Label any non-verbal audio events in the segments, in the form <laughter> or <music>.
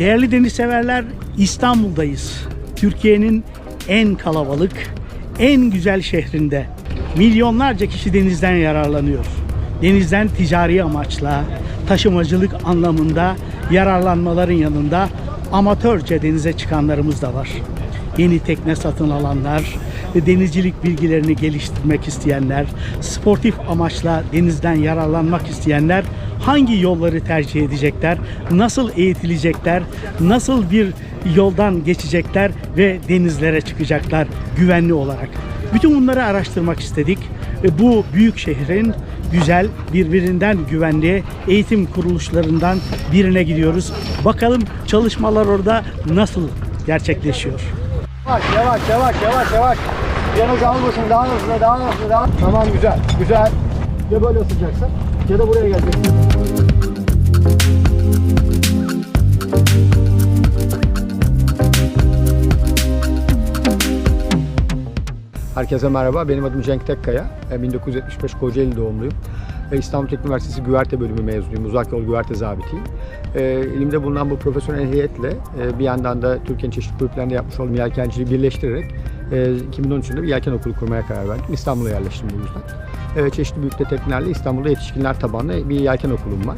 Değerli deniz severler, İstanbul'dayız. Türkiye'nin en kalabalık, en güzel şehrinde. Milyonlarca kişi denizden yararlanıyor. Denizden ticari amaçla, taşımacılık anlamında yararlanmaların yanında amatörce denize çıkanlarımız da var. Yeni tekne satın alanlar, denizcilik bilgilerini geliştirmek isteyenler, sportif amaçla denizden yararlanmak isteyenler hangi yolları tercih edecekler, nasıl eğitilecekler, nasıl bir yoldan geçecekler ve denizlere çıkacaklar güvenli olarak. Bütün bunları araştırmak istedik. Ve bu büyük şehrin güzel, birbirinden güvenli eğitim kuruluşlarından birine gidiyoruz. Bakalım çalışmalar orada nasıl gerçekleşiyor. Yavaş yavaş yavaş yavaş yavaş. Yan hocam almasın daha hızlı daha hızlı daha. Tamam güzel güzel. Ya böyle ısınacaksın ya da buraya geleceksin. Herkese merhaba. Benim adım Cenk Tekkaya. E, 1975 Kocaeli doğumluyum. İstanbul Teknik Üniversitesi Güverte Bölümü mezunuyum. Uzak Yol Güverte Zabitiyim. E, Elimde bulunan bu profesyonel heyetle e, bir yandan da Türkiye'nin çeşitli kulüplerinde yapmış olduğum yelkenciliği birleştirerek e, 2013'ünde bir yelken okulu kurmaya karar verdim. İstanbul'a yerleştim bu yüzden. Çeşitli büyük teknelerle İstanbul'da yetişkinler tabanlı bir yelken okulum var.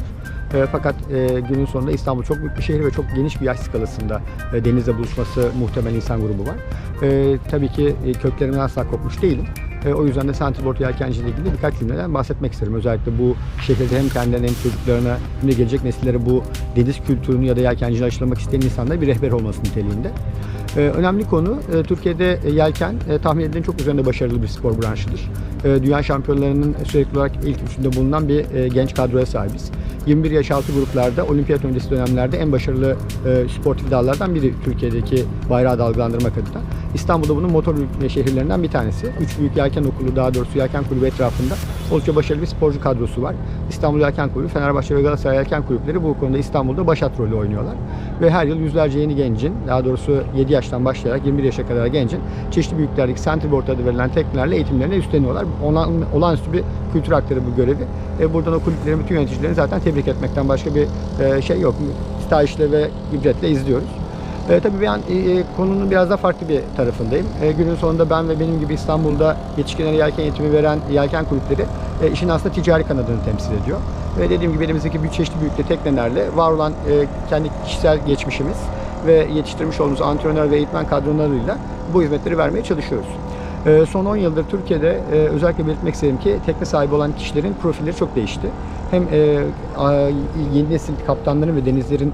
E, fakat e, günün sonunda İstanbul çok büyük bir şehir ve çok geniş bir yaş skalasında e, denizle buluşması muhtemel insan grubu var. E, tabii ki e, köklerimden asla kopmuş değilim. E, o yüzden de Centerboard yelkenciliği ilgili birkaç cümleden bahsetmek isterim. Özellikle bu şehirde hem kendilerine hem çocuklarına hem de gelecek nesillere bu deniz kültürünü ya da yelkenciliği aşılamak isteyen insanlara bir rehber olması niteliğinde. Ee, önemli konu e, Türkiye'de e, yelken e, tahmin edilenin çok üzerinde başarılı bir spor branşıdır. Dünya şampiyonlarının sürekli olarak ilk üçünde bulunan bir genç kadroya sahibiz. 21 yaş altı gruplarda olimpiyat öncesi dönemlerde en başarılı e, sportif dallardan biri Türkiye'deki bayrağı dalgalandırmak adına. İstanbul'da bunun motor şehirlerinden bir tanesi. Üç büyük yelken okulu daha doğrusu yelken kulübü etrafında oldukça başarılı bir sporcu kadrosu var. İstanbul Yelken Kulübü, Fenerbahçe ve Galatasaray Yelken Kulüpleri bu konuda İstanbul'da başat rolü oynuyorlar. Ve her yıl yüzlerce yeni gencin, daha doğrusu 7 yaştan başlayarak 21 yaşa kadar gencin çeşitli büyüklerdeki centerboard adı verilen teknelerle eğitimlerini üstleniyorlar. Olan, olağanüstü bir kültür aktarı bu görevi. E, buradan o kulüplerin bütün yöneticilerini zaten tebrik etmekten başka bir e, şey yok. Stajla ve ibretle izliyoruz. E, tabii ben e, konunun biraz daha farklı bir tarafındayım. E, günün sonunda ben ve benim gibi İstanbul'da yetişkinlere yelken eğitimi veren yelken kulüpleri e, işin aslında ticari kanadını temsil ediyor. Ve dediğim gibi elimizdeki büyük çeşitli büyüklü teknelerle var olan e, kendi kişisel geçmişimiz ve yetiştirmiş olduğumuz antrenör ve eğitmen kadrolarıyla bu hizmetleri vermeye çalışıyoruz. E, son 10 yıldır Türkiye'de e, özellikle belirtmek isterim ki tekne sahibi olan kişilerin profilleri çok değişti. Hem e, a, yeni nesil kaptanların ve denizlerin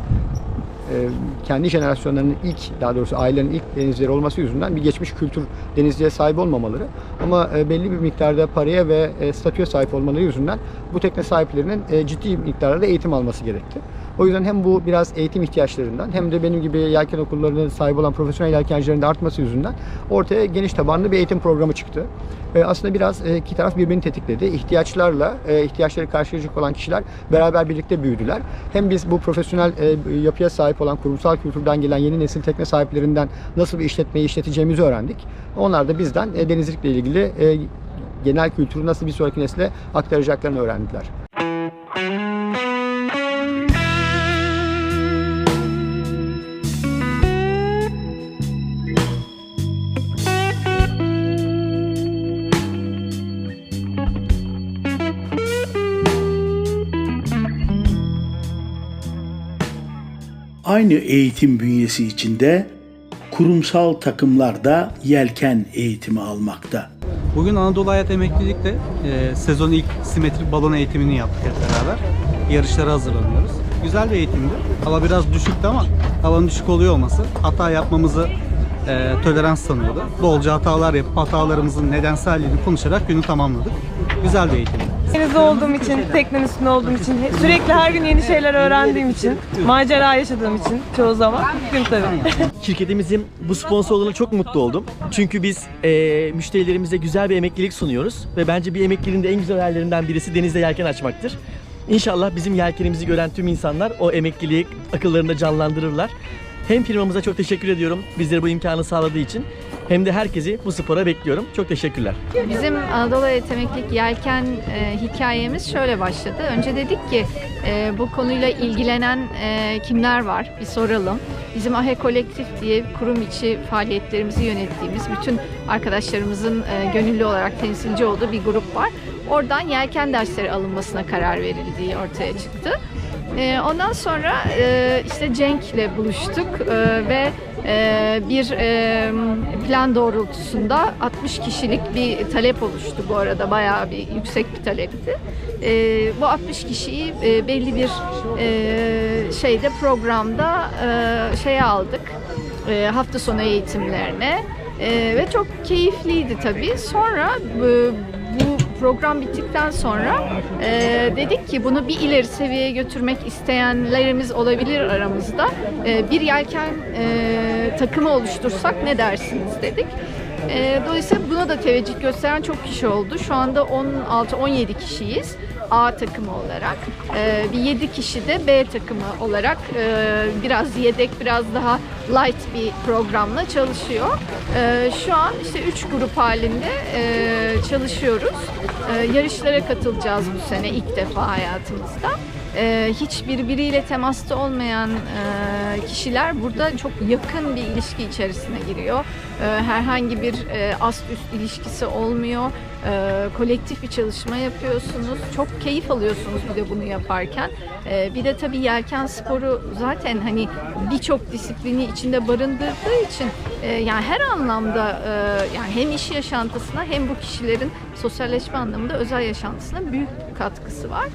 kendi jenerasyonlarının ilk, daha doğrusu ailenin ilk denizcileri olması yüzünden bir geçmiş kültür denizciye sahip olmamaları ama e, belli bir miktarda paraya ve e, statüye sahip olmaları yüzünden bu tekne sahiplerinin e, ciddi miktarda eğitim alması gerekti. O yüzden hem bu biraz eğitim ihtiyaçlarından hem de benim gibi yelken okullarının sahibi olan profesyonel yelkencilerin de artması yüzünden ortaya geniş tabanlı bir eğitim programı çıktı. E, aslında biraz e, iki taraf birbirini tetikledi. İhtiyaçlarla, e, ihtiyaçları karşılayacak olan kişiler beraber birlikte büyüdüler. Hem biz bu profesyonel e, yapıya sahip olan kurumsal kültürden gelen yeni nesil tekne sahiplerinden nasıl bir işletmeyi işleteceğimizi öğrendik. Onlar da bizden e, denizcilikle ilgili e, genel kültürü nasıl bir sonraki nesle aktaracaklarını öğrendiler. Aynı eğitim bünyesi içinde kurumsal takımlar da yelken eğitimi almakta. Bugün Anadolu Hayat Emeklilik'te e, sezon ilk simetrik balon eğitimini yaptık hep beraber. Yarışlara hazırlanıyoruz. Güzel bir eğitimdi. Hava biraz düşüktü ama havanın düşük oluyor olması hata yapmamızı e, tolerans tanıyordu. Bolca hatalar yapıp hatalarımızın nedenselliğini konuşarak günü tamamladık. Güzel bir eğitimdi. Denizde olduğum için, teknenin üstünde olduğum için, sürekli her gün yeni şeyler öğrendiğim için, macera yaşadığım için çoğu zaman mutluyum tabii. <laughs> Şirketimizin bu sponsorluğuna çok mutlu oldum. Çünkü biz eee, müşterilerimize güzel bir emeklilik sunuyoruz. Ve bence bir emekliliğin de en güzel hayallerinden birisi denizde yelken açmaktır. İnşallah bizim yelkenimizi gören tüm insanlar o emekliliği akıllarında canlandırırlar. Hem firmamıza çok teşekkür ediyorum bizlere bu imkanı sağladığı için. Hem de herkesi bu spora bekliyorum. Çok teşekkürler. Bizim Anadolu Yetemeklik Yelken e, hikayemiz şöyle başladı. Önce dedik ki e, bu konuyla ilgilenen e, kimler var bir soralım. Bizim AHE Kolektif diye kurum içi faaliyetlerimizi yönettiğimiz bütün arkadaşlarımızın e, gönüllü olarak temsilci olduğu bir grup var. Oradan yelken dersleri alınmasına karar verildiği ortaya çıktı. E, ondan sonra e, işte Cenk'le buluştuk e, ve bir e, plan doğrultusunda 60 kişilik bir talep oluştu bu arada bayağı bir yüksek bir talepti. E, bu 60 kişiyi e, belli bir e, şeyde programda e, şeye aldık hafta sonu eğitimlerine ve çok keyifliydi tabii. Sonra program bittikten sonra e, dedik ki bunu bir ileri seviyeye götürmek isteyenlerimiz olabilir aramızda. E, bir yelken e, takımı oluştursak ne dersiniz dedik. E, dolayısıyla buna da teveccüh gösteren çok kişi oldu. Şu anda 16-17 kişiyiz. A takımı olarak. E, bir 7 kişi de B takımı olarak e, biraz yedek, biraz daha light bir programla çalışıyor. E, şu an işte 3 grup halinde e, çalışıyoruz. E, yarışlara katılacağız bu sene ilk defa hayatımızda. E, hiç birbiriyle temasta olmayan e, kişiler burada çok yakın bir ilişki içerisine giriyor. E, herhangi bir e, ast üst ilişkisi olmuyor. E, kolektif bir çalışma yapıyorsunuz. Çok keyif alıyorsunuz bir de bunu yaparken. E, bir de tabii yelken sporu zaten hani birçok disiplini içinde barındırdığı için e, yani her anlamda e, yani hem iş yaşantısına hem bu kişilerin sosyalleşme anlamında özel yaşantısına büyük katkısı var.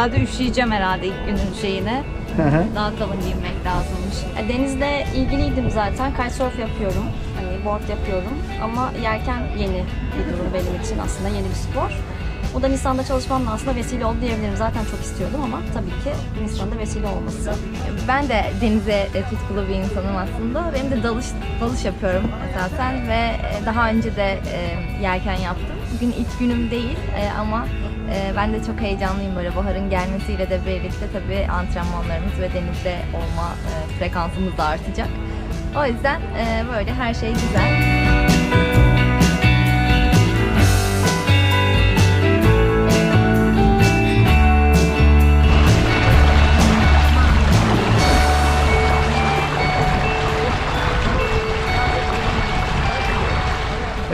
Herhalde üşüyeceğim herhalde ilk günün şeyine. Daha kalın giyinmek lazımmış. E, Denizle ilgiliydim zaten. Kitesurf yapıyorum. Hani board yapıyorum. Ama yelken yeni bir durum benim için aslında yeni bir spor. Bu da Nisan'da çalışmamla aslında vesile oldu diyebilirim. Zaten çok istiyordum ama tabii ki Nisan'da vesile olması. Ben de denize e, tutkulu bir insanım aslında. Benim de dalış dalış yapıyorum zaten ve e, daha önce de yelken yaptım. Bugün ilk günüm değil ama e, ben de çok heyecanlıyım böyle baharın gelmesiyle de birlikte tabii antrenmanlarımız ve denizde olma e, frekansımız da artacak. O yüzden e, böyle her şey güzel.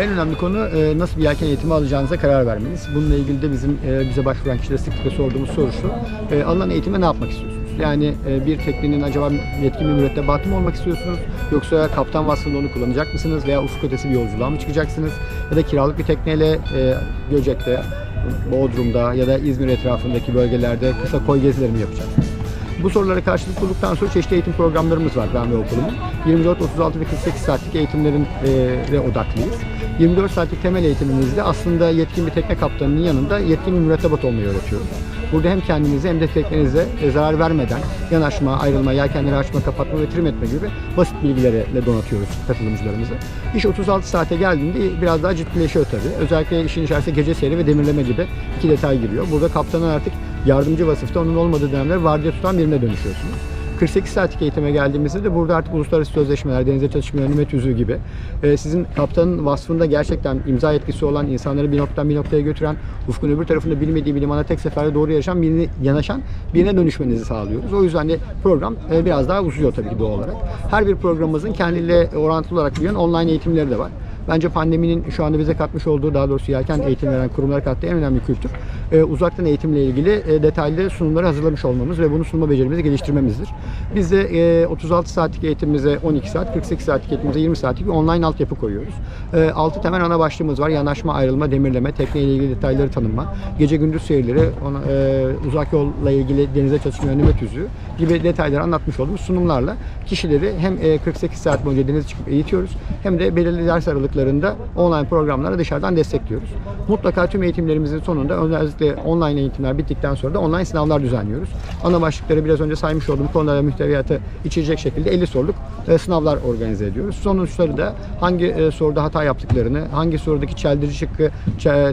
En önemli konu e, nasıl bir yelken eğitimi alacağınıza karar vermeniz. Bununla ilgili de bizim e, bize başvuran kişilere sıklıkla sorduğumuz soru şu. E, alınan eğitime ne yapmak istiyorsunuz? Yani e, bir teknenin acaba yetkin bir mürettebatı mı olmak istiyorsunuz? Yoksa kaptan vasfında onu kullanacak mısınız? Veya ufuk ötesi bir yolculuğa mı çıkacaksınız? Ya da kiralık bir tekneyle Göcek'te, Bodrum'da ya da İzmir etrafındaki bölgelerde kısa koy gezileri mi yapacaksınız? Bu sorulara karşılık bulduktan sonra çeşitli eğitim programlarımız var ben ve okulumun. 24, 36 ve 48 saatlik eğitimlerin e, odaklıyız. 24 saatlik temel eğitimimizde aslında yetkin bir tekne kaptanının yanında yetkin bir mürettebat olmayı öğretiyoruz. Burada hem kendinize hem de teknenize e, zarar vermeden yanaşma, ayrılma, yelkenleri açma, kapatma ve trim etme gibi basit bilgilerle donatıyoruz katılımcılarımızı. İş 36 saate geldiğinde biraz daha ciddileşiyor tabii. Özellikle işin içerisine gece seyri ve demirleme gibi iki detay giriyor. Burada kaptanın artık yardımcı vasıfta onun olmadığı dönemler vardiya tutan birine dönüşüyorsunuz. 48 saatlik eğitime geldiğimizde de burada artık uluslararası sözleşmeler, denize çalışma yönetme tüzüğü gibi e, sizin kaptanın vasfında gerçekten imza etkisi olan insanları bir noktadan bir noktaya götüren, ufkun öbür tarafında bilmediği bir limana tek seferde doğru yaşayan birine yanaşan birine dönüşmenizi sağlıyoruz. O yüzden de program e, biraz daha uzuyor tabii ki doğal olarak. Her bir programımızın kendiyle orantılı olarak büyüyen online eğitimleri de var. Bence pandeminin şu anda bize katmış olduğu, daha doğrusu yelken eğitim veren kurumlara kattığı en önemli kültür, e, uzaktan eğitimle ilgili e, detaylı sunumları hazırlamış olmamız ve bunu sunma becerimizi geliştirmemizdir. Biz de e, 36 saatlik eğitimimize 12 saat, 48 saatlik eğitimimize 20 saatlik bir online altyapı koyuyoruz. E, 6 temel ana başlığımız var. Yanaşma, ayrılma, demirleme, tekne ile ilgili detayları tanınma, gece gündüz seyirleri, ona, e, uzak yolla ilgili denize çalışma yönleme tüzüğü gibi detayları anlatmış olduğumuz sunumlarla kişileri hem e, 48 saat boyunca denize çıkıp eğitiyoruz hem de belirli ders aralıklarında online programlara dışarıdan destekliyoruz. Mutlaka tüm eğitimlerimizin sonunda özellikle online eğitimler bittikten sonra da online sınavlar düzenliyoruz. Ana başlıkları biraz önce saymış olduğum konulara muhteviyatı içerecek şekilde 50 soruluk e, sınavlar organize ediyoruz. Sonuçları da hangi e, soruda hata yaptıklarını, hangi sorudaki çeldirici şıkkı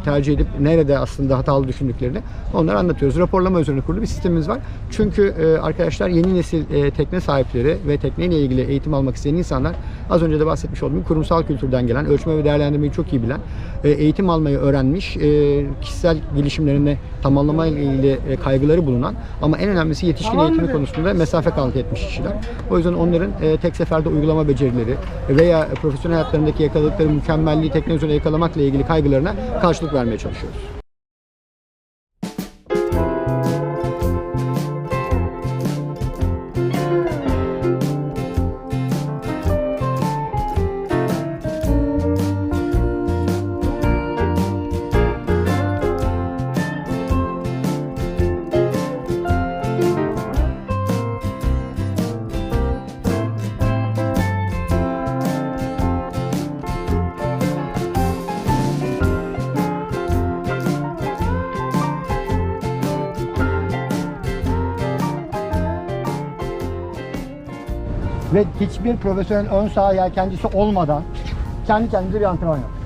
tercih edip nerede aslında hatalı düşündüklerini onları anlatıyoruz. Raporlama üzerine kurulu bir sistemimiz var. Çünkü e, arkadaşlar yeni nesil e, tekne sahipleri ve tekneyle ilgili eğitim almak isteyen insanlar az önce de bahsetmiş olduğum kurumsal kültürden gelen, ölçme ve değerlendirmeyi çok iyi bilen, e, eğitim almayı öğrenmiş, e, kişisel gelişimlerini tamamlama ile ilgili e, kaygıları bulunan ama en önemlisi yetişkin eğitimi konusunda mesafe kat etmiş kişiler. O yüzden onların tek seferde uygulama becerileri veya profesyonel hayatlarındaki yakaladıkları mükemmelliği tekne üzerine yakalamakla ilgili kaygılarına karşılık vermeye çalışıyoruz. Hiçbir profesyonel ön saha yelkencisi olmadan kendi kendimize bir antrenman yaptık.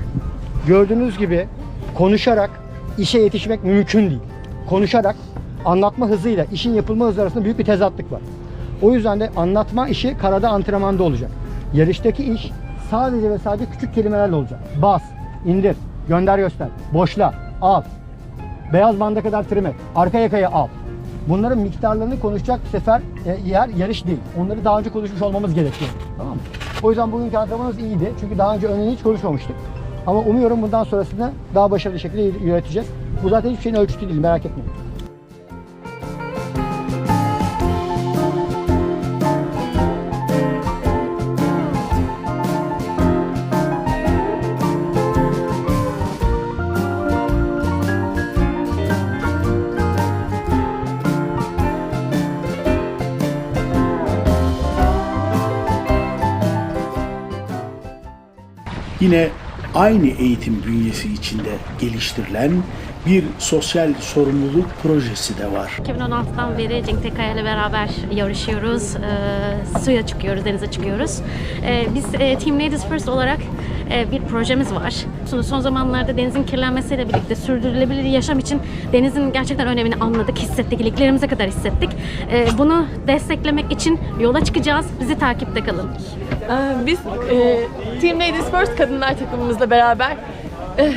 Gördüğünüz gibi konuşarak işe yetişmek mümkün değil. Konuşarak anlatma hızıyla işin yapılma hızı arasında büyük bir tezatlık var. O yüzden de anlatma işi karada antrenmanda olacak. Yarıştaki iş sadece ve sadece küçük kelimelerle olacak. Bas, indir, gönder göster, boşla, al, beyaz banda kadar trim et, arka yakaya al. Bunların miktarlarını konuşacak sefer e, yer yarış değil. Onları daha önce konuşmuş olmamız gerekiyor. Tamam mı? O yüzden bugünkü antrenmanımız iyiydi. Çünkü daha önce örneğin hiç konuşmamıştık. Ama umuyorum bundan sonrasında daha başarılı şekilde yöneteceğiz. Bu zaten hiçbir şeyin ölçütü değil merak etmeyin. Yine aynı eğitim bünyesi içinde geliştirilen bir sosyal sorumluluk projesi de var. 2016'dan beri Cenk Tekaya ile beraber yarışıyoruz. Ee, suya çıkıyoruz, denize çıkıyoruz. Ee, biz e, Team Ladies First olarak e, bir projemiz var. Son, son zamanlarda denizin kirlenmesiyle birlikte sürdürülebilir yaşam için denizin gerçekten önemini anladık, hissettik, iliklerimize kadar hissettik. Ee, bunu desteklemek için yola çıkacağız. Bizi takipte kalın. Ee, Biz e, Team Ladies First kadınlar takımımızla beraber e,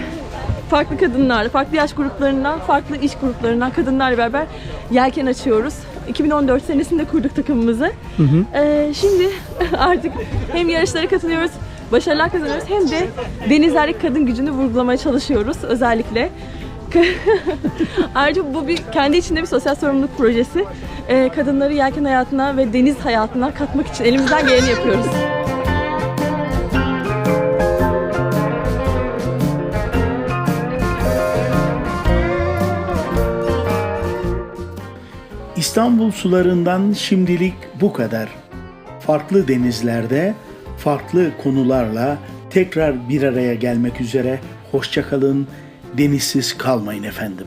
farklı kadınlarla, farklı yaş gruplarından, farklı iş gruplarından kadınlarla beraber yelken açıyoruz. 2014 senesinde kurduk takımımızı. Ee, şimdi <laughs> artık hem yarışlara katılıyoruz, başarılar kazanıyoruz hem de denizlerdeki kadın gücünü vurgulamaya çalışıyoruz özellikle. <laughs> Ayrıca bu bir kendi içinde bir sosyal sorumluluk projesi. Ee, kadınları yelken hayatına ve deniz hayatına katmak için elimizden geleni yapıyoruz. İstanbul sularından şimdilik bu kadar. Farklı denizlerde, farklı konularla tekrar bir araya gelmek üzere. Hoşçakalın, denizsiz kalmayın efendim.